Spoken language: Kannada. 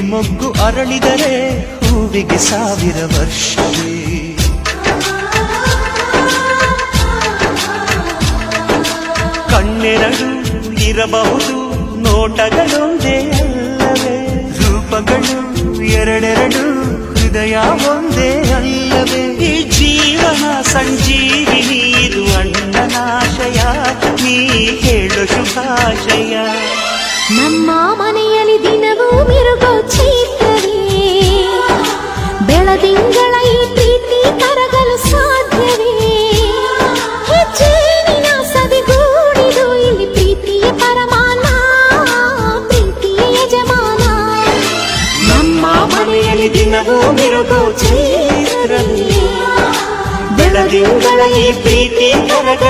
ಮೊಗ್ಗು ಅರಳಿದರೆ ಹೂವಿಗೆ ಸಾವಿರ ವರ್ಷವೇ. ಕಣ್ಣೆರಡು ಇರಬಹುದು, ನೋಟಗಳೊಂದೇ ಅಲ್ಲವೇ. ರೂಪಗಳು ಎರಡೆರಡು, ಹೃದಯ ಒಂದೇ ಅಲ್ಲವೇ. ಈ ಜೀವನ ಸಂಜೀವಿನಿ, ಇದು ಅಣ್ಣನಾಶಯ, ನೀ ಹೇಳು ಶುಭಾಶಯ. ನಮ್ಮ ಮನೆಯಲ್ಲಿ ಬೆಳದಿಂಗಳ ಈ ಪ್ರೀತಿ ಕರಗಲು ಸಾಧ್ಯವೇ ಹೆಜ್ಜೇನಿನ ಸವಿಗೂಡಿದು ಇಲ್ಲಿ ಪ್ರೀತಿಯ ಪರಮಾನ ಪ್ರೀತಿಯ ಯಜಮಾನ ನಮ್ಮ ಮನೆಯಲ್ಲಿ ದಿನವೂ ಮಿರುಗೋ ಚೈತ್ರವೇ ಬೆಳದಿಂಗಳ ಈ ಪ್ರೀತಿ ಕರಗ